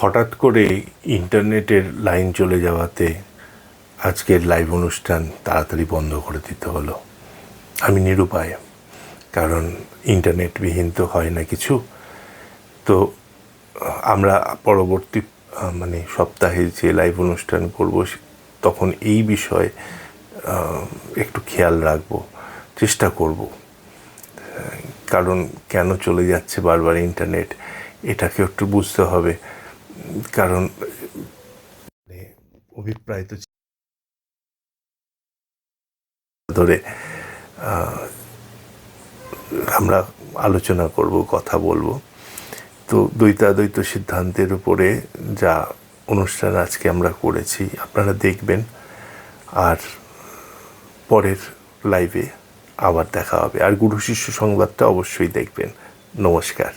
হঠাৎ করে ইন্টারনেটের লাইন চলে যাওয়াতে আজকের লাইভ অনুষ্ঠান তাড়াতাড়ি বন্ধ করে দিতে হলো। আমি নিরুপায়, কারণ ইন্টারনেটবিহীন তো হয় না কিছু। তো, আমরা পরবর্তী মানে সপ্তাহে যে লাইভ অনুষ্ঠান করব তখন এই বিষয়ে একটু খেয়াল রাখব, চেষ্টা করব। কারণ কেন চলে যাচ্ছে বারবার ইন্টারনেট এটাকে একটু বুঝতে হবে। কারণ মানে অভিপ্রায় তো ধরে আমরা আলোচনা করব, কথা বলব। তো দ্বৈতাদ্বৈত সিদ্ধান্তের উপরে যা অনুষ্ঠান আজকে আমরা করেছি, আপনারা দেখবেন। আর পরের লাইভে আবার দেখা হবে। আর গুরু শিষ্য সংবাদটা অবশ্যই দেখবেন। নমস্কার।